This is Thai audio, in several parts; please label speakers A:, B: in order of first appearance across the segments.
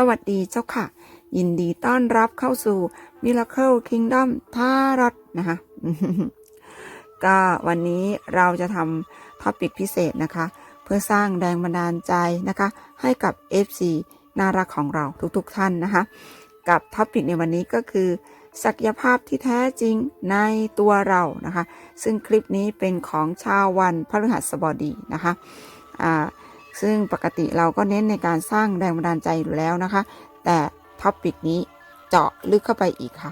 A: สวัสดีเจ้าค่ะ ยินดีต้อนรับเข้าสู่ Miracle Kingdom ทารอตนะคะก็วันนี้เราจะทำท็อปิกพิเศษนะคะ เพื่อสร้างแรงบันดาลใจนะคะ ให้กับ FC น่ารักของเราทุกๆท่านนะคะ กับท็อปิกในวันนี้ก็คือ ศักยภาพที่แท้จริงในตัวเรานะคะ ซึ่งคลิปนี้เป็นของชาววันพฤหัสบดีนะคะอ่า ซึ่งปกติเราก็เน้นในการสร้างแรงบันดาลใจอยู่แล้วนะคะ แต่ท็อปิกนี้เจาะลึกเข้าไปอีกค่ะ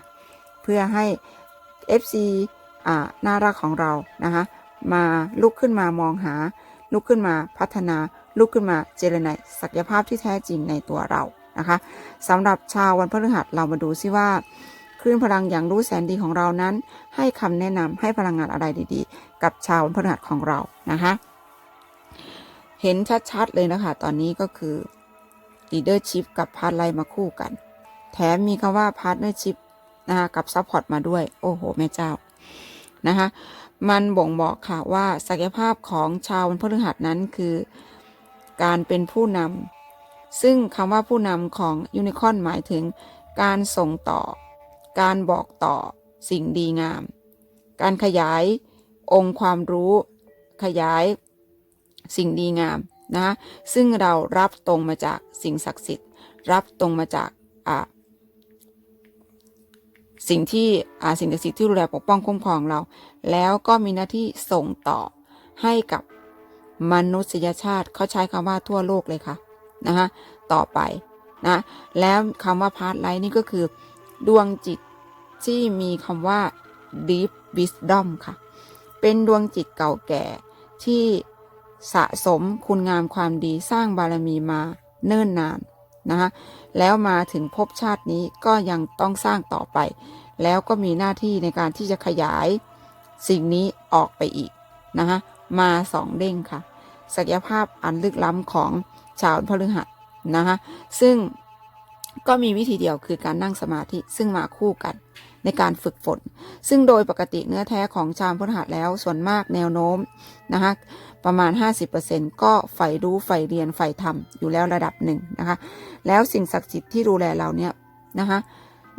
A: เพื่อให้ FC อ่าน่ารักของเรานะคะ มาลุกขึ้นมามองหา ลุกขึ้นมาพัฒนา ลุกขึ้นมาเจรไนายศักยภาพที่แท้จริงในตัวเรานะคะสำหรับชาววันพฤหัสเรามาดูซิว่าคลื่นพลังอย่างรู้แสนดีของเรานั้น ให้คำแนะนำให้พลังงานอะไรดีๆ กับชาววันพฤหัสของเรานะคะ เห็นชัดๆเลยนะคะ ตอนนี้ก็คือ leadership กับ p a r t ไลมาคู่กัน แถมมีคำว่า partnership นะคะกับ support มาด้วย โอ้โห แม่เจ้านะคะมันบ่งบอกค่ะว่าศักยภาพของชาวพฤหัสนั้นคือ การเป็นผู้นำซึ่งคำว่าผู้นำของยูนิคอนหมายถึง การส่งต่อ การบอกต่อสิ่งดีงาม การขยายองค์ความรู้ ขยาย สิ่งดีงามนะซึ่งเรารับตรงมาจากสิ่งศักดิ์สิทธิ์ รับตรงมาจากอ่าสิ่งที่อ่าสิ่งศักดิ์สิทธิ์ที่ดูแลปกป้องคุ้มครองเรา แล้วก็มีหน้าที่ส่งต่อให้กับมนุษยชาติเขาใช้คำว่าทั่วโลกเลยค่ะนะคะต่อไปนะแล้วคำว่าพาร์ทไลท์นี่ก็คือ ดวงจิตที่มีคำว่า deep wisdom ค่ะ เป็นดวงจิตเก่าแก่ที่ สะสมคุณงามความดีสร้างบารมีมาเนิ่นนานนะคะแล้วมาถึงภพชาตินี้ก็ยังต้องสร้างต่อไป แล้วก็มีหน้าที่ในการที่จะขยายสิ่งนี้ออกไปอีกนะคะมาสองเด้งค่ะ ศักยภาพอันลึกล้ำของชาวพฤหัสนะคะซึ่งก็มีวิธีเดียวคือการนั่งสมาธิซึ่งมาคู่กัน ในการฝึกฝน ซึ่งโดยปกติเนื้อแท้ของชาวพฤหัสแล้วส่วนมากแนวโน้มนะคะประมาณ 50%ก็ใฝ่รู้ใฝ่เรียนใฝ่ธรรมอยู่แล้วระดับหนึ่งนะคะแล้วสิ่งศักดิ์สิทธิ์ที่ดูแลเราเนี่ยนะคะ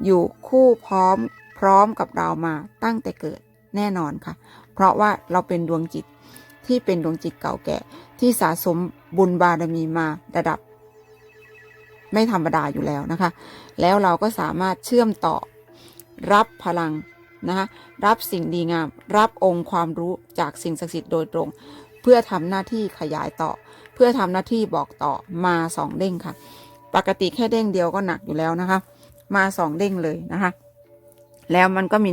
A: อยู่คู่พร้อมพร้อมกับเรามาตั้งแต่เกิดแน่นอนค่ะ เพราะว่าเราเป็นดวงจิตที่เป็นดวงจิตเก่าแก่ ที่สะสมบุญบารมีมาระดับ ไม่ธรรมดาอยู่แล้วนะคะ แล้วเราก็สามารถเชื่อมต่อ รับพลังนะคะรับสิ่งดีงาม รับองค์ความรู้จากสิ่งศักดิ์สิทธิ์โดยตรง เพื่อทำหน้าที่ขยายต่อ เพื่อทำหน้าที่บอกต่อมาสองเด้งค่ะ ปกติแค่เด้งเดียวก็หนักอยู่แล้วนะคะ มาสองเด้งเลยนะคะ แล้วมันก็มี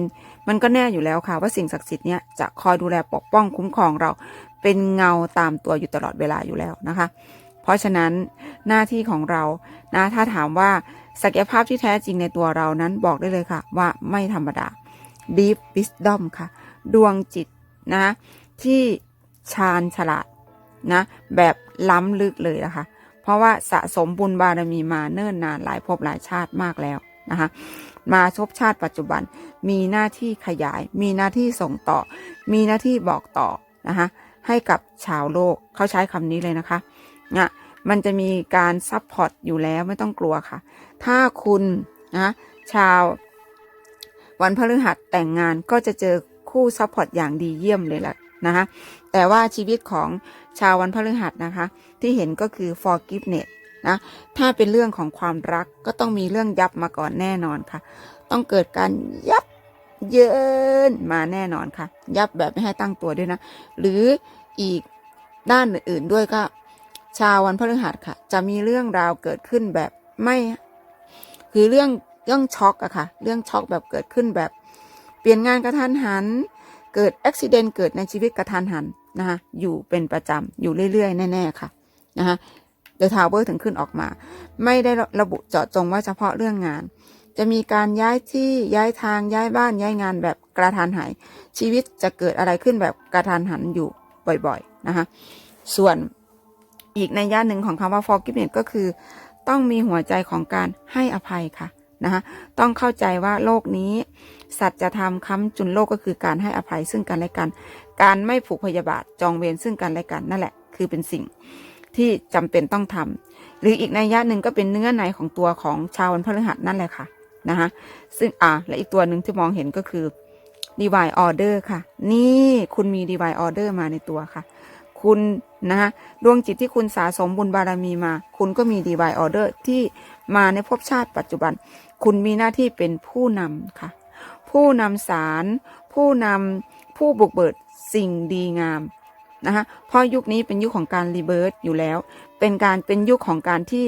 A: มันก็แน่อยู่แล้วค่ะ ว่าสิ่งศักดิ์สิทธิ์เนี้ยจะคอยดูแลปกป้องคุ้มครองเรา เป็นเงาตามตัวอยู่ตลอดเวลาอยู่แล้วนะคะ เพราะฉะนั้นหน้าที่ของเรานะถ้าถามว่า ศักยภาพที่แท้จริงในตัวเรานั้นบอกได้เลยค่ะ ว่าไม่ธรรมดา deep wisdom ค่ะ ดวงจิตนะที่ชาญฉลาดนะแบบล้ำลึกเลยนะคะ เพราะว่าสะสมบุญบารมีมาเนิ่นนานหลายภพหลายชาติมากแล้วนะคะมาชบชาติปัจจุบันมีหน้าที่ขยาย มีหน้าที่ส่งต่อ มีหน้าที่บอกต่อนะคะให้กับชาวโลกเขาใช้คำนี้เลยนะคะนะ มันจะมีการซัพพอร์ตอยู่แล้วไม่ต้องกลัวค่ะ ถ้าคุณนะชาว วันพฤหัสแต่งงานก็จะเจอคู่ซัพพอร์ตอย่างดีเยี่ยมเลยแหละนะคะแต่ว่าชีวิตของชาววันพฤหัสนะคะ ที่เห็นก็คือ forgiveness นะถ้าเป็นเรื่องของความรักก็ต้องมีเรื่องยับมาก่อนแน่นอนค่ะ ต้องเกิดการยับเยินมาแน่นอนค่ะ ยับแบบไม่ให้ตั้งตัวด้วยนะ หรืออีกด้านอื่นๆด้วยก็ ชาววันพฤหัสค่ะ จะมีเรื่องราวเกิดขึ้นแบบไม่ คือเรื่องเรื่องช็อกอะค่ะ เรื่องช็อกแบบเกิดขึ้นแบบ เปลี่ยนงานกระทันหัน เกิดอุบิเหตุเกิดในชีวิตกระทันหันนะคะอยู่เป็นประจำอยู่เรื่อยๆ แน่ๆค่ะนะคะเดอะทาวเวอร์ถึงขึ้นออกมา ไม่ได้ระบุเจาะจงว่าเฉพาะเรื่องงาน จะมีการย้ายที่ย้ายทางย้ายบ้านย้ายงานแบบกระทันหันชีวิตจะเกิดอะไรขึ้นแบบกระทันหันอยู่บ่อยๆนะคะส่วน อีกในย่านหนึ่งของคำว่า forgiveness ก็คือ ต้องมีหัวใจของการให้อภัยค่ะนะคะต้องเข้าใจว่าโลกนี้ สัจธรรมค้ำจุนโลกก็คือการให้อภัยซึ่งกันและกัน การไม่ผูกพยาบาทจองเวรซึ่งกันและกันนั่นแหละ คือเป็นสิ่งที่จำเป็นต้องทำหรืออีกนัยยะหนึ่งก็เป็นเนื้อในของตัวของชาววันพฤหัสนั่นแหละค่ะนะคะซึ่งอ่าและอีกตัวหนึ่งที่มองเห็นก็คือ divine order ค่ะ นี่คุณมี divine order มาในตัวค่ะ คุณนะคะดวงจิตที่คุณสะสมบุญบารมีมา คุณก็มี divine order ที่มาในภพชาติปัจจุบัน คุณมีหน้าที่เป็นผู้นำค่ะ ผู้นำสาร ผู้นำผู้บุกเบิดสิ่งดีงามนะคะเพราะยุคนี้เป็นยุคของการรีเบิร์ตอยู่แล้ว เป็นการเป็นยุคของการที่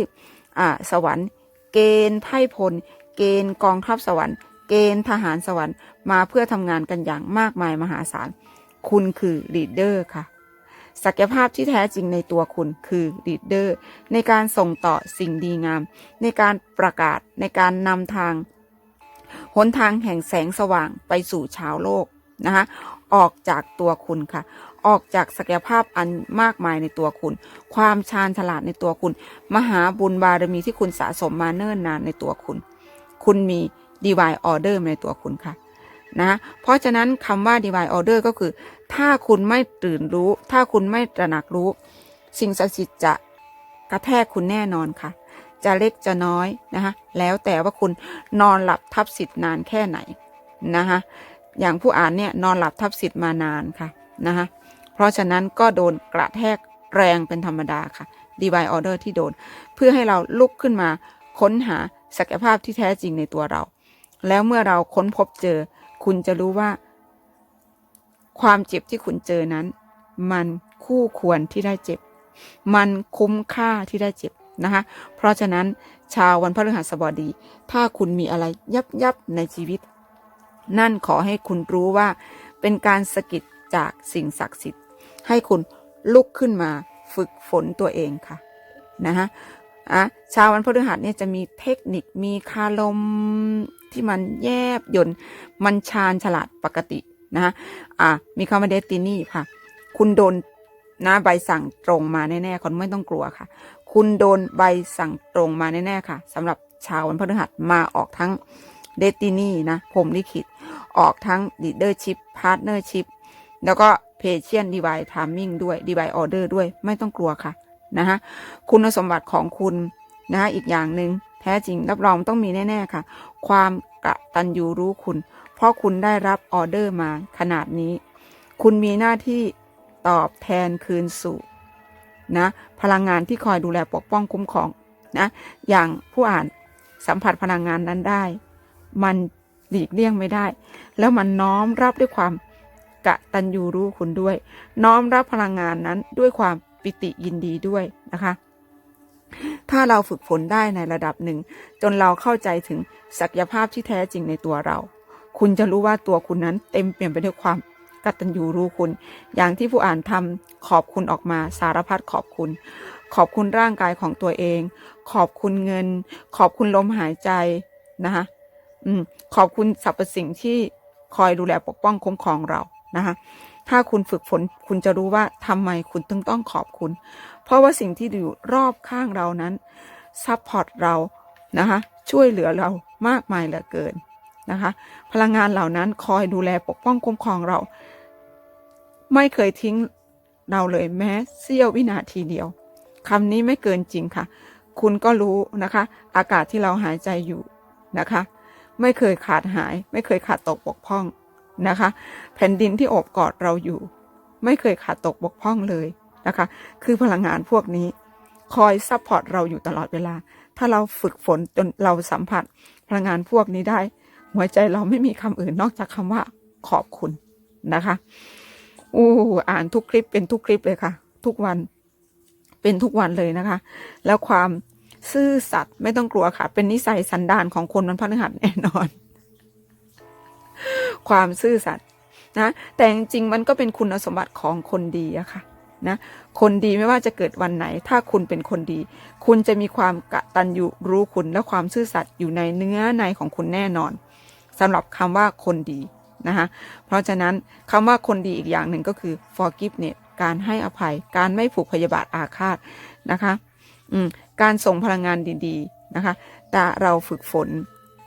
A: อ่าสวรรค์ เกณฑ์ไพ่พล เกณฑ์กองทัพสวรรค์ เกณฑ์ทหารสวรรค์ มาเพื่อทำงานกันอย่างมากมายมหาศาล คุณคือลีดเดอร์ค่ะ ศักยภาพที่แท้จริงในตัวคุณคือลีดเดอร์ในการส่งต่อสิ่งดีงาม ในการประกาศในการนำทางหนทางแห่งแสงสว่างไปสู่ชาวโลกนะคะออกจากตัวคุณค่ะ ออกจากศักยภาพอันมากมายในตัวคุณ ความชาญฉลาดในตัวคุณ มหาบุญบารมีที่คุณสะสมมาเนิ่นนานในตัวคุณ คุณมี divine order ในตัวคุณค่ะนะเพราะฉะนั้นคำว่า divine order ก็คือ ถ้าคุณไม่ตื่นรู้ ถ้าคุณไม่ตระหนักรู้ สิ่งศักดิ์สิทธิ์จะกระแทกคุณแน่นอนค่ะ จะเล็กจะน้อยนะคะแล้วแต่ว่าคุณนอนหลับทับสิทธิ์นานแค่ไหนนะคะอย่างผู้อ่านเนี่ยนอนหลับทับสิทธิ์มานานค่ะนะคะเพราะฉะนั้นก็โดนกระแทกแรงเป็นธรรมดาค่ะ divine order ที่โดน เพื่อให้เราลุกขึ้นมาค้นหาศักยภาพที่แท้จริงในตัวเรา แล้วเมื่อเราค้นพบเจอ คุณจะรู้ว่า ความเจ็บที่คุณเจอนั้น มันคู่ควรที่ได้เจ็บ มันคุ้มค่าที่ได้เจ็บนะคะ เพราะฉะนั้นชาววันพฤหัสบดี ถ้าคุณมีอะไรยับยับในชีวิต นั่นขอให้คุณรู้ว่า เป็นการสะกิดจากสิ่งศักดิ์สิทธิ์ ให้คุณลุกขึ้นมาฝึกฝนตัวเองค่ะนะคะอะชาววันพฤหัสเนี่ยจะมีเทคนิคมีคาลมที่มันแยบยนต์มันชาญฉลาดปกติ นะคะอะมีคำว่าเดตินี่ค่ะ คุณโดนนะใบสั่งตรงมาแน่ๆคนไม่ต้องกลัวค่ะ คุณโดนใบสั่งตรงมาแน่ๆค่ะสำหรับชาววันพฤหัสมาออกทั้งเดตินี่นะผมลิขิตออกทั้ง leadership partnership แล้วก็เพเชียนดีไวทามมิ่งด้วยดีไวออเดอร์ด้วยไม่ต้องกลัวค่ะนะฮะคุณสมบัติของคุณนะฮะอีกอย่างหนึ่งแท้จริงรับรองต้องมีแน่ ๆ ค่ะ ความกะตัญญูรู้คุณ เพราะคุณได้รับออเดอร์มาขนาดนี้ คุณมีหน้าที่ตอบแทนคืนสู่นะพลังงานที่คอยดูแลปกป้องคุ้มครองนะอย่างผู้อ่านสัมผัสพลังงานนั้นได้ มันหลีกเลี่ยงไม่ได้ แล้วมันน้อมรับด้วยความกะตัญญูรู้คุณด้วย น้อมรับพลังงานนั้นด้วยความปิติยินดีด้วยนะคะ ถ้าเราฝึกฝนได้ในระดับหนึ่ง จนเราเข้าใจถึงศักยภาพที่แท้จริงในตัวเรา คุณจะรู้ว่าตัวคุณนั้นเต็มเปี่ยมไปด้วยความกตัญญูรู้คุณ อย่างที่ผู้อ่านทำขอบคุณออกมาสารพัดขอบคุณ ขอบคุณร่างกายของตัวเอง ขอบคุณเงิน ขอบคุณลมหายใจนะคะอืมขอบคุณสรรพสิ่งที่คอยดูแลปกป้องคุ้มครองเรานะคะถ้าคุณฝึกฝนคุณจะรู้ว่าทำไมคุณต้องต้องขอบคุณ เพราะว่าสิ่งที่อยู่รอบข้างเรานั้นซัพพอร์ตเรานะคะช่วยเหลือเรามากมายเหลือเกิน นะคะ พลังงานเหล่านั้นคอยดูแลปกป้องคุ้มครองเรา ไม่เคยทิ้งเราเลยแม้เสี้ยววินาทีเดียวคำนี้ไม่เกินจริงค่ะ คุณก็รู้นะคะ อากาศที่เราหายใจอยู่นะคะ ไม่เคยขาดหาย ไม่เคยขาดตกบกพร่องนะคะ แผ่นดินที่โอบกอดเราอยู่ ไม่เคยขาดตกบกพร่องเลยนะคะ คือพลังงานพวกนี้ คอยซัพพอร์ตเราอยู่ตลอดเวลา ถ้าเราฝึกฝนจนเราสัมผัสพลังงานพวกนี้ได้ หัวใจเราไม่มีคำอื่นนอกจากคำว่าขอบคุณนะคะอู้อ่านทุกคลิปเป็นทุกคลิปเลยค่ะ ทุกวันเป็นทุกวันเลยนะคะ แล้วความซื่อสัตย์ไม่ต้องกลัวค่ะ เป็นนิสัยสันดานของคนมันพฤหัสแน่นอน ความซื่อสัตย์นะแต่จริงๆมันก็เป็นคุณสมบัติของคนดีอะค่ะนะคนดีไม่ว่าจะเกิดวันไหน ถ้าคุณเป็นคนดี คุณจะมีความกะตัญญูรู้คุณและความซื่อสัตย์อยู่ในเนื้อในของคุณแน่นอน สำหรับคำว่าคนดีนะคะเพราะฉะนั้นคำว่าคนดีอีกอย่างหนึ่งก็คือ forgiveness การให้อภัย การไม่ผูกพยาบาทอาฆาตนะคะการส่งพลังงานดีๆนะคะ แต่เราฝึกฝน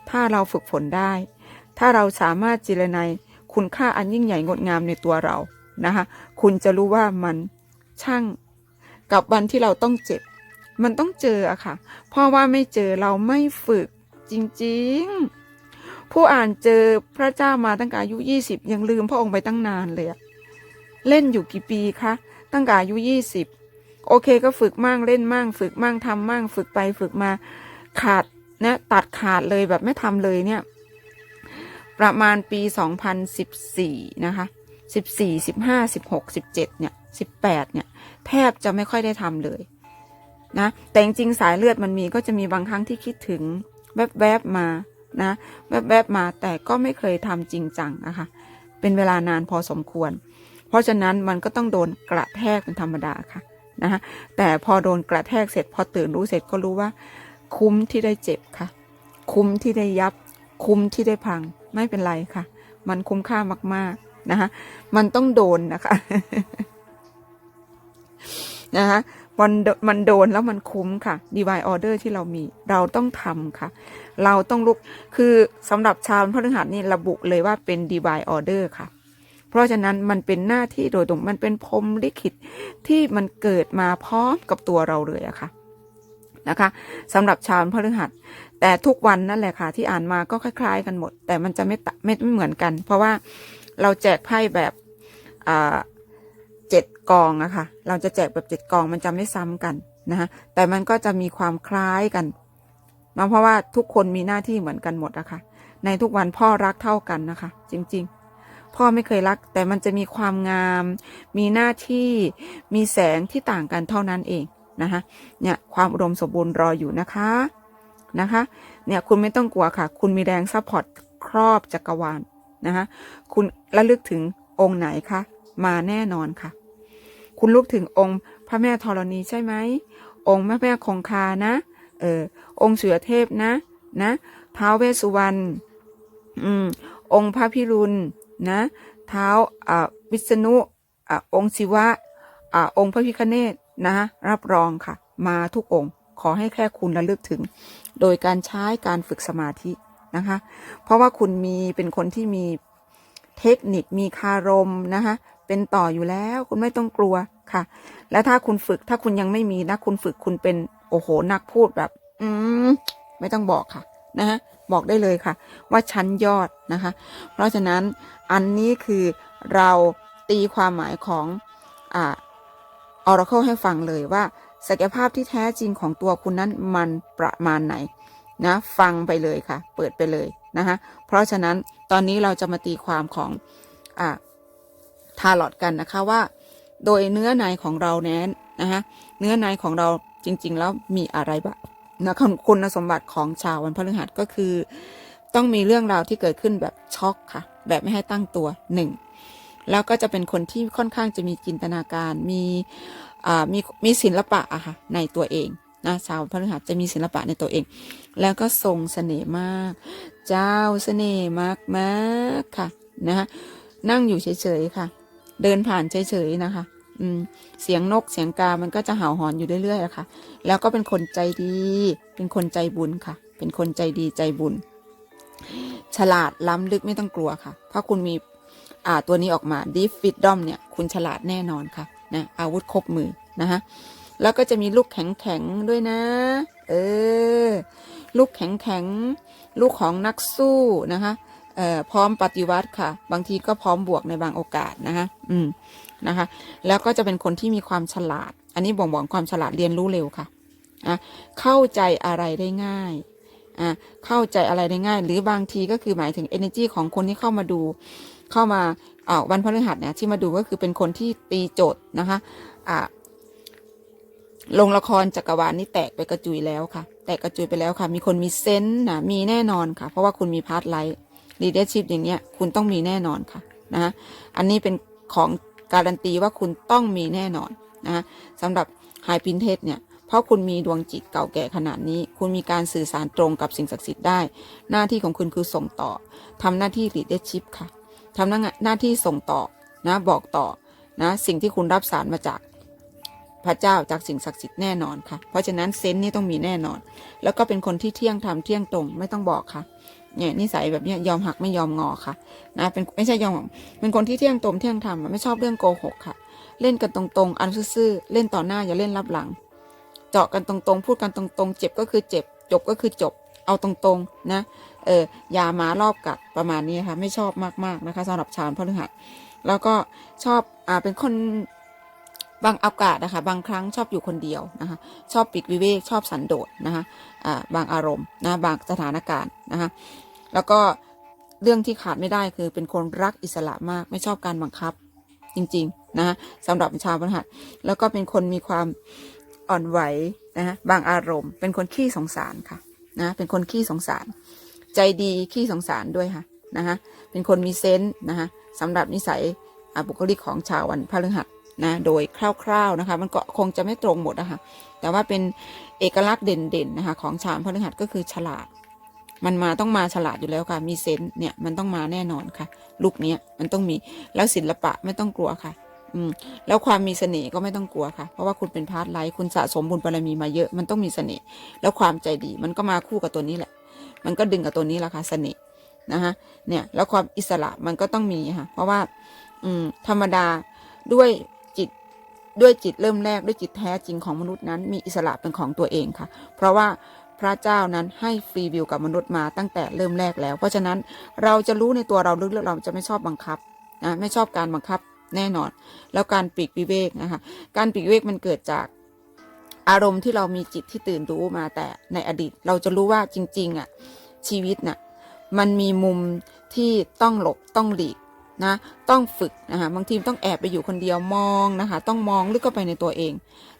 A: ถ้าเราฝึกฝนได้ ถ้าเราสามารถจิรนัยคุณค่าอันยิ่งใหญ่งดงามในตัวเรานะคะ คุณจะรู้ว่ามันช่างกับวันที่เราต้องเจ็บ มันต้องเจออะค่ะ เพราะว่าไม่เจอเราไม่ฝึกจริง ๆ ผู้อ่านเจอพระเจ้ามาตั้งแต่อายุยี่สิบยังลืมพระองค์ไปตั้งนานเลยอะเล่นอยู่กี่ปีคะตั้งแต่อายุยี่สิบโอเคก็ฝึกมั่งเล่นมั่ง ฝึกมั่งทำมั่ง ฝึกไปฝึกมาขาดนะตัดขาดเลยแบบไม่ทำเลยเนี่ย ประมาณปี 2014 นะคะ 14 15 16 17 เนี่ย 18 เนี่ย แทบจะไม่ค่อยได้ทำเลยนะแต่จริงๆสายเลือดมันมีก็จะมีบางครั้งที่คิดถึงแวบๆมา นะแวบๆมาแต่ก็ไม่เคยทำจริงจังนะคะเป็นเวลานานพอสมควร เพราะฉะนั้นมันก็ต้องโดนกระแทกเป็นธรรมดาค่ะนะแต่พอโดนกระแทกเสร็จ พอตื่นรู้เสร็จก็รู้ว่า คุ้มที่ได้เจ็บค่ะ คุ้มที่ได้ยับ คุ้มที่ได้พังไม่เป็นไรค่ะ มันคุ้มค่ามากๆนะคะมันต้องโดนนะคะนะคะมันมันโดนแล้วมันคุ้มค่ะ divine order ที่เรามี เราต้องทำค่ะ เราต้องลุกคือสำหรับชาวพฤหัสนี่ระบุเลยว่าเป็น divine order ค่ะ เพราะฉะนั้นมันเป็นหน้าที่โดยตรงมันเป็นพรมลิขิตที่มันเกิดมาพร้อมกับตัวเราเลยอะค่ะนะคะสำหรับชาวพฤหัส แต่ทุกวันนั่นแหละค่ะ ที่อ่านมาก็คล้ายๆ กันหมด แต่มันจะไม่ตไม่ไม่เหมือนกัน เพราะว่าเราแจกไพ่แบบเจ็ดกองอะค่ะเราจะแจกแบบเจ็ดกองมันจะไม่ซ้ำกันนะคะแต่มันก็จะมีความคล้ายกัน เนาะเพราะว่าทุกคนมีหน้าที่เหมือนกันหมดอะค่ะในทุกวันพ่อรักเท่ากันนะคะ จริง ๆ พ่อไม่เคยรัก แต่มันจะมีความงาม มีหน้าที่มีแสงที่ต่างกันเท่านั้นเองนะคะเนี่ยความอุดมสมบูรณ์รออยู่นะคะนะคะเนี่ยคุณไม่ต้องกลัวค่ะ คุณมีแรงซัพพอร์ตครอบจักรวาลนะคะคุณระลึกถึงองค์ไหนคะมาแน่นอนค่ะ คุณลุกถึงองค์พระแม่ธรณีใช่ไหมองค์แม่แม่คงคานะ เออองค์เสือเทพนะนะท้าวเวสุวรรณอืมองค์พระพิรุณนะเท้าอ่าวิษณุอ่าองค์ศิวะอ่าองค์พระพิคเนตนะรับรองค่ะ มาทุกองค์ขอให้แค่คุณระลึกถึง โดยการใช้การฝึกสมาธินะคะ เพราะว่าคุณมีเป็นคนที่มีเทคนิคมีคารมนะคะเป็นต่ออยู่แล้วคุณไม่ต้องกลัวค่ะ แล้วถ้าคุณฝึกถ้าคุณยังไม่มีนะคุณฝึกคุณเป็น โอ้โห นักพูดแบบ อืมไม่ต้องบอกค่ะนะฮะบอกได้เลยค่ะ ว่าชั้นยอดนะคะ เพราะฉะนั้นอันนี้คือเราตีความหมายของอ่า Oracle ให้ฟังเลยว่าศักยภาพที่แท้จริงของตัวคุณนั้นมันประมาณไหนนะฟังไปเลยค่ะ เปิดไปเลยนะคะเพราะฉะนั้นตอนนี้เราจะมาตีความของอ่าทาร์ลอตกันนะคะว่า โดยเนื้อในของเราแน้นนะคะเนื้อในของเรา จริง ๆ แล้วมีอะไรบ้างนะคคุณสมบัติของชาววันพฤหัสก็คือ ต้องมีเรื่องราวที่เกิดขึ้นแบบช็อกค่ะ แบบไม่ให้ตั้งตัวหนึ่งแล้วก็จะเป็นคนที่ค่อนข้างจะมีจินตนาการมีอ่ามีมีศิลปะอะค่ะในตัวเองนะชาวพฤหัสจะมีศิลปะในตัวเอง แล้วก็ทรงเสน่ห์มาก เจ้าเสน่ห์มากมากค่ะนะคะนั่งอยู่เฉยๆค่ะ เดินผ่านเฉยๆนะคะ เสียงนกเสียงกา มันก็จะเห่าหอนอยู่เรื่อยๆอะค่ะ แล้วก็เป็นคนใจดี เป็นคนใจบุญค่ะ เป็นคนใจดีใจบุญ ฉลาดล้ำลึกไม่ต้องกลัวค่ะเพราคุณมีอ่าตัวนี้ออกมา Deep Wisdom เนี่ย คุณฉลาดแน่นอนค่ะนะอาวุธครบมือนะคะแล้วก็จะมีลูกแข็งๆด้วยนะ เออ ลูกแข็งๆ ลูกของนักสู้นะคะ เอ่อ พร้อมปฏิวัติค่ะ บางทีก็พร้อมบวกในบางโอกาสนะคะ อืม นะคะ แล้วก็จะเป็นคนที่มีความฉลาด อันนี้บ่งบอกความฉลาดเรียนรู้เร็วค่ะอะเข้าใจอะไรได้ง่ายอะเข้าใจอะไรได้ง่าย หรือบางทีก็คือหมายถึง energy ของคนที่เข้ามาดู เข้ามาอ่าวันพฤหัสเนี่ยที่มาดูก็คือเป็นคนที่ตีโจทย์นะคะอ่าลงละครจักรวาลนี่แตกไปกระจุยแล้วค่ะ แตกกระจุยไปแล้วค่ะ มีคนมีเซนส์นะมีแน่นอนค่ะ เพราะว่าคุณมีพาร์ทไลท์ลีดเดอร์ชิพอย่างเงี้ย คุณต้องมีแน่นอนค่ะนะฮะอันนี้เป็นของ การันตีว่าคุณต้องมีแน่นอนนะฮะสำหรับไฮพินเทสเนี่ยเพราะคุณมีดวงจิตเก่าแก่ขนาดนี้ คุณมีการสื่อสารตรงกับสิ่งศักดิ์สิทธิ์ได้ หน้าที่ของคุณคือส่งต่อทำหน้าที่ลีดเดอร์ชิพค่ะทำหน้าหน้าที่ส่งต่อนะบอกต่อนะสิ่งที่คุณรับสารมาจากพระเจ้าจากสิ่งศักดิ์สิทธิ์แน่นอนค่ะ เพราะฉะนั้นเซนส์นี่ต้องมีแน่นอน แล้วก็เป็นคนที่เที่ยงธรรมเที่ยงตรงไม่ต้องบอกค่ะ เนี่ยนิสัยแบบเนี้ยยอมหักไม่ยอมงอค่ะนะเป็นไม่ใช่ยอมเป็นคนที่เที่ยงตรงเที่ยงธรรมไม่ชอบเรื่องโกหกค่ะ เล่นกันตรงๆ อันซื่อเล่นต่อหน้าอย่าเล่นรับหลัง เจาะกันตรงๆ พูดกันตรงๆ เจ็บก็คือเจ็บ จบก็คือจบเอาตรงๆนะเอออย่ามารอบกัดประมาณนี้ค่ะ ไม่ชอบมากๆนะคะสำหรับชาวพฤหัสแล้วก็ชอบอ่าเป็นคนบางโอกาสนะคะบางครั้งชอบอยู่คนเดียวนะคะชอบปิดวิเวกชอบสันโดษนะคะอ่าบางอารมณ์นะบางสถานการณ์นะคะ แล้วก็เรื่องที่ขาดไม่ได้คือเป็นคนรักอิสระมากไม่ชอบการบังคับจริงๆนะสำหรับชาวพฤหัสแล้วก็เป็นคนมีความอ่อนไหวนะคะบางอารมณ์ เป็นคนขี้สงสารค่ะนะเป็นคนขี้สงสาร ใจดีขี้สงสารด้วยค่ะนะคะเป็นคนมีเซนส์นะคะสำหรับนิสัยอ่าบุคลิกของชาววันพฤหัสนะโดยคร่าวๆนะคะ มันก็คงจะไม่ตรงหมดนะคะแต่ว่าเป็นเอกลักษณ์เด่นๆนะคะของชาวพฤหัสก็คือฉลาด มันมาต้องมาฉลาดอยู่แล้วค่ะ มีเซนส์เนี่ยมันต้องมาแน่นอนค่ะลุกเนี้ยมันต้องมีแล้วศิลปะไม่ต้องกลัวค่ะ อืมแล้วความมีเสน่ห์ก็ไม่ต้องกลัวค่ะ เพราะว่าคุณเป็นพาร์ทไลท์คุณสะสมบุญบารมีมาเยอะมันต้องมีเสน่ห์แล้วความใจดีมันก็มาคู่กับตัวนี้แหละ มันก็ดึงกับตัวนี้แหละค่ะเสน่ห์นะคะเนี่ยแล้วความอิสระมันก็ต้องมีค่ะ เพราะว่า อืมธรรมดาด้วยจิตด้วยจิตเริ่มแรกด้วยจิตแท้จริงของมนุษย์นั้น มีอิสระเป็นของตัวเองค่ะ เพราะว่า พระเจ้านั้นให้ฟรีวิวกับมนุษย์มาตั้งแต่เริ่มแรกแล้ว เพราะฉะนั้นเราจะรู้ในตัวเราลึกๆเราจะไม่ชอบบังคับนะไม่ชอบการบังคับแน่นอน แล้วการปีกวิเวกนะคะการปีกวิเวกมันเกิดจากอารมณ์ที่เรามีจิตที่ตื่นรู้มาแต่ในอดีต เราจะรู้ว่าจริงๆอะชีวิตน่ะมันมีมุมที่ต้องหลบต้องหลีกนะต้องฝึกนะคะบางทีต้องแอบไปอยู่คนเดียวมองนะคะ ต้องมองลึกเข้าไปในตัวเอง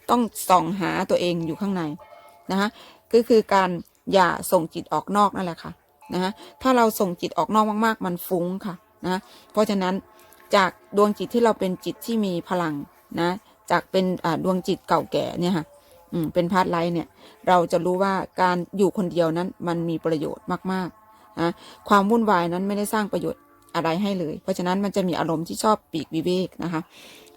A: ต้องส่องหาตัวเองอยู่ข้างในนะคะ ก็คือการอย่าส่งจิตออกนอกนั่นแหละค่ะนะคะถ้าเราส่งจิตออกนอกมาก ๆ มันฟุ้งค่ะนะเพราะฉะนั้นจากดวงจิตที่เราเป็นจิตที่มีพลังนะจากเป็นดวงจิตเก่าแก่เนี่ยค่ะเป็นพาร์ทไลท์เนี่ยเราจะรู้ว่าการอยู่คนเดียวนั้นมันมีประโยชน์มากๆนะความวุ่นวายนั้นไม่ได้สร้างประโยชน์อะไรให้เลย เพราะฉะนั้นมันจะมีอารมณ์ที่ชอบปีกวิเวกนะคะ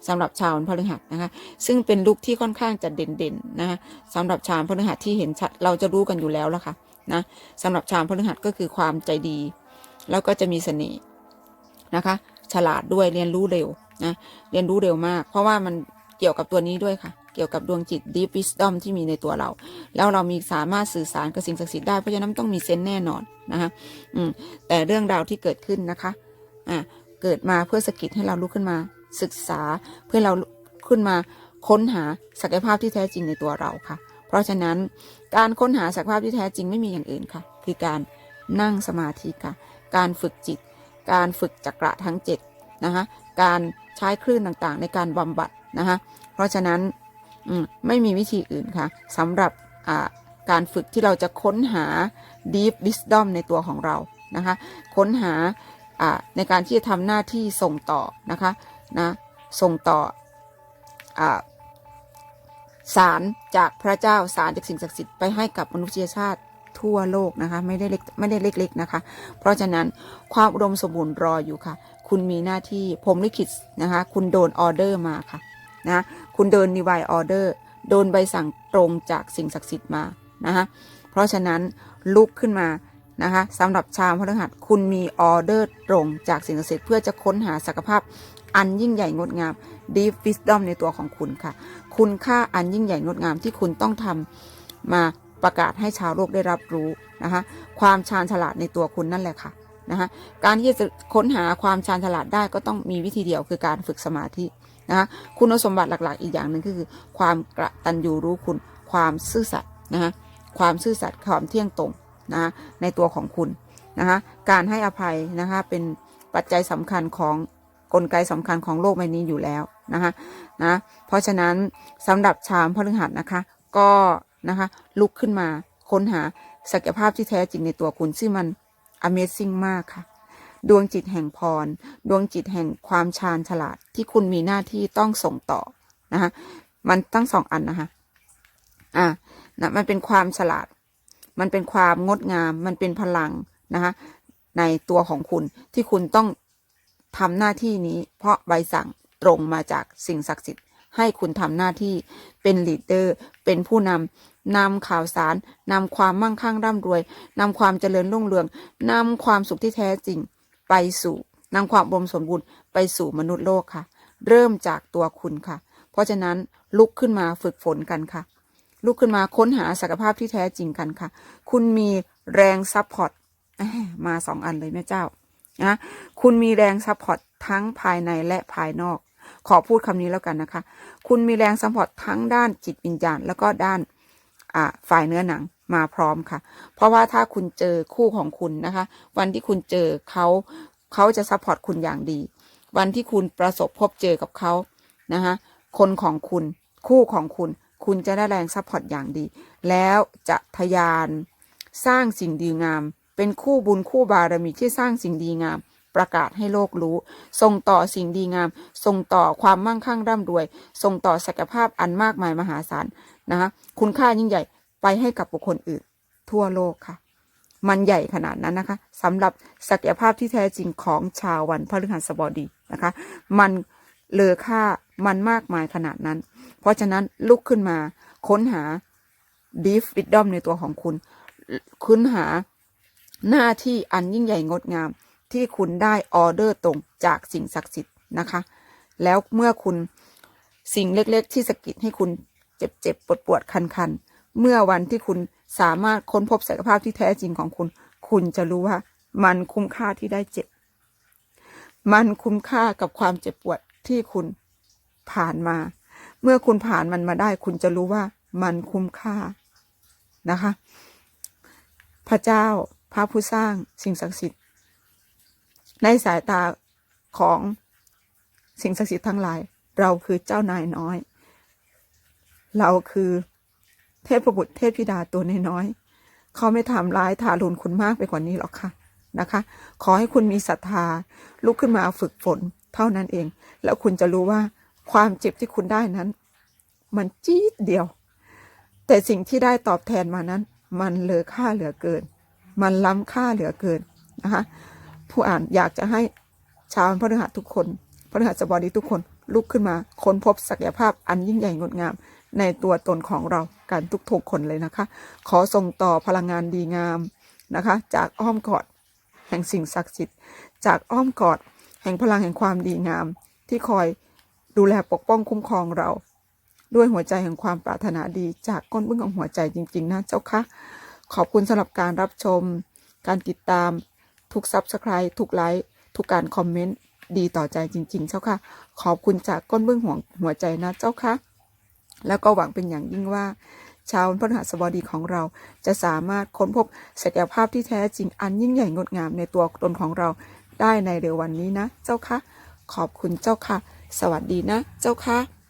A: สำหรับชาวพฤหัสนะคะ ซึ่งเป็นลุคที่ค่อนข้างจะเด่นๆนะคะสำหรับชาวพฤหัสที่เห็นชัดเราจะรู้กันอยู่แล้วละค่ะนะสำหรับชาวพฤหัสก็คือความใจดี แล้วก็จะมีเสน่ห์นะคะ ฉลาดด้วยเรียนรู้เร็วนะเรียนรู้เร็วมาก เพราะว่ามันเกี่ยวกับตัวนี้ด้วยค่ะเกี่ยวกับดวงจิต deep wisdom ที่มีในตัวเรา แล้วเรามีสามารถสื่อสารกับสิ่งศักดิ์สิทธิ์ได้ เพราะฉะนั้นต้องมีเซนแน่นอนนะคะอืมแต่เรื่องราวที่เกิดขึ้นนะคะ อ่า เกิดมาเพื่อสะกิดให้เราลุกขึ้นมา ศึกษาเพื่อเราขึ้นมาค้นหาศักยภาพที่แท้จริงในตัวเราค่ะ เพราะฉะนั้นการค้นหาศักยภาพที่แท้จริงไม่มีอย่างอื่นค่ะ คือการนั่งสมาธิค่ะ การฝึกจิต การฝึกจักระทั้ง7นะคะการใช้คลื่นต่างๆ ในการบำบัดนะคะเพราะฉะนั้นไม่มีวิธีอื่นค่ะสำหรับการฝึกที่เราจะค้นหา deep wisdom ในตัวของเรานะคะ ค้นหาในการที่จะทำหน้าที่ส่งต่อนะคะ นะส่งต่ออสารจากพระเจ้าสารจากสิ่งศักดิ์สิทธิ์ไปให้กับมนุษยชาติทั่วโลกนะคะไม่ได้เล็กไม่ได้เล็กๆนะคะ เพราะฉะนั้นความอุดมสมบูรณ์รออยู่ค่ะ คุณมีหน้าที่ผมลิขิตนะคะ คุณโดนออเดอร์มาค่ะนะคุณเดินนิวายออเดอร์โดนใบสั่งตรงจากสิ่งศักดิ์สิทธิ์มานะคะเพราะฉะนั้นลุกขึ้นมานะคะสำหรับชาวพฤหัสคุณมีออเดอร์ตรงจากสิ่งศักดิ์สิทธิ์เพื่อจะค้นหาศักยภาพ อันยิ่งใหญ่งดงาม deep wisdom ในตัวของคุณค่ะ คุณค่าอันยิ่งใหญ่งดงามที่คุณต้องทำมาประกาศให้ชาวโลกได้รับรู้นะคะความชาญฉลาดในตัวคุณนั่นแหละค่ะนะคะการที่จะค้นหาความชาญฉลาดได้ก็ต้องมีวิธีเดียวคือการฝึกสมาธินะคะคุณสมบัติหลักๆ อีกอย่างหนึ่งก็คือ ความกระตันยูรู้คุณ ความซื่อสัตย์นะคะความซื่อสัตย์ความเที่ยงตรงนะในตัวของคุณนะคะการให้อภัยนะคะเป็นปัจจัยสำคัญของ กลไกสำคัญของโลกใบนี้อยู่แล้วนะคะนะเพราะฉะนั้นสำหรับชาวพฤหัสนะคะ ก็นะคะลุกขึ้นมาค้นหาศักยภาพที่แท้จริงในตัวคุณซึ่งมัน Amazing มากค่ะ ดวงจิตแห่งพร ดวงจิตแห่งความชาญฉลาดที่คุณมีหน้าที่ต้องส่งต่อนะคะมันตั้งสองอันนะคะอ่านะมันเป็นความฉลาด มันเป็นความงดงาม มันเป็นพลังนะคะในตัวของคุณที่คุณต้อง ทำหน้าที่นี้ เพราะใบสั่งตรงมาจากสิ่งศักดิ์สิทธิ์ ให้คุณทำหน้าที่เป็นลีดเดอร์ เป็นผู้นำนำข่าวสารนำความมั่งคั่งร่ำรวยนำความเจริญรุ่งเรืองนำความสุขที่แท้จริง ไปสู่นำความบรมสมบูรณ์ไปสู่มนุษย์โลกค่ะ เริ่มจากตัวคุณค่ะ เพราะฉะนั้นลุกขึ้นมาฝึกฝนกันค่ะ ลุกขึ้นมาค้นหาศักยภาพที่แท้จริงกันค่ะ คุณมีแรงซัพพอร์ตมาสองอันเลยแม่เจ้า นะคุณมีแรงซัพพอร์ตทั้งภายในและภายนอก ขอพูดคำนี้แล้วกันนะคะ คุณมีแรงซัพพอร์ตทั้งด้านจิตวิญญาณ แล้วก็ด้านอ่าฝ่ายเนื้อหนังมาพร้อมค่ะ เพราะว่าถ้าคุณเจอคู่ของคุณนะคะ วันที่คุณเจอเขาเขาจะซัพพอร์ตคุณอย่างดี วันที่คุณประสบพบเจอกับเขานะคะคนของคุณคู่ของคุณ คุณจะได้แรงซัพพอร์ตอย่างดี แล้วจะทะยานสร้างสิ่งดีงาม เป็นคู่บุญคู่บารมีที่สร้างสิ่งดีงาม ประกาศให้โลกรู้ ส่งต่อสิ่งดีงาม ส่งต่อความมั่งคั่งร่ำรวย ส่งต่อศักยภาพอันมากมายมหาศาลนะคะคุณค่ายิ่งใหญ่ไปให้กับบุคคลอื่น ทั่วโลกค่ะ มันใหญ่ขนาดนั้นนะคะสำหรับศักยภาพที่แท้จริงของชาววันพฤหัสบดีนะคะ มันเลอค่ามันมากมายขนาดนั้น เพราะฉะนั้นลุกขึ้นมาค้นหา deep wisdom ในตัวของคุณ ค้นหา หน้าที่อันยิ่งใหญ่งดงาม ที่คุณได้ออเดอร์ตรงจากสิ่งศักดิ์สิทธิ์นะคะ แล้วเมื่อคุณสิ่งเล็กๆ ที่สะกิดให้คุณเจ็บๆปวดๆคันๆ เมื่อวันที่คุณสามารถค้นพบศักยภาพที่แท้จริงของคุณ คุณจะรู้ว่า มันคุ้มค่าที่ได้เจ็บ มันคุ้มค่ากับความเจ็บปวดที่คุณผ่านมา เมื่อคุณผ่านมันมาได้ คุณจะรู้ว่ามันคุ้มค่านะคะ พระเจ้า พระผู้สร้างสิ่งศักดิ์สิทธิ์ ในสายตาของสิ่งศักดิ์สิทธิ์ทั้งหลาย เราคือเจ้านายน้อย เราคือเทพบุตรเทพธิดาตัวน้อยๆเขาไม่ทำร้ายทารุณคุณมากไปกว่านี้หรอกค่ะนะคะ ขอให้คุณมีศรัทธาลุกขึ้นมาฝึกฝนเท่านั้นเอง แล้วคุณจะรู้ว่าความเจ็บที่คุณได้นั้น มันจี๊ดเดียว แต่สิ่งที่ได้ตอบแทนมานั้น มันเลอค่าเหลือเกิน มันล้ำค่าเหลือเกินนะคะผู้อ่านอยากจะให้ชาวพฤหัสทุกคนพฤหัสบดีทุกคนลุกขึ้นมาค้นพบศักยภาพอันยิ่งใหญ่งดงาม ในตัวตนของเรากันทุกๆคนเลยนะคะ ขอส่งต่อพลังงานดีงามนะคะ จากอ้อมกอดแห่งสิ่งศักดิ์สิทธิ์ จากอ้อมกอดแห่งพลังแห่งความดีงาม ที่คอยดูแลปกป้องคุ้มครองเรา ด้วยหัวใจแห่งความปรารถนาดีจากก้นบึ้งของหัวใจจริง ๆ นะเจ้าค่ะ ขอบคุณสำหรับการรับชม การติดตาม ทุกซับสไคร b e ทุกไลค์ทุกการคอมเมนต์ดีต่อใจจริง ๆ เจ้าค่ะ ขอบคุณจากก้นบึ้งหัวหัวใจนะเจ้าค่ะ แล้วก็หวังเป็นอย่างยิ่งว่า ชาวพฤหัสบดีของเราจะสามารถค้นพบศักยภาพที่แท้จริงอันยิ่งใหญ่งดงามในตัวตนของเราได้ในเร็ววันนี้นะ เจ้าค่ะ ขอบคุณเจ้าค่ะ สวัสดีนะ เจ้าค่ะ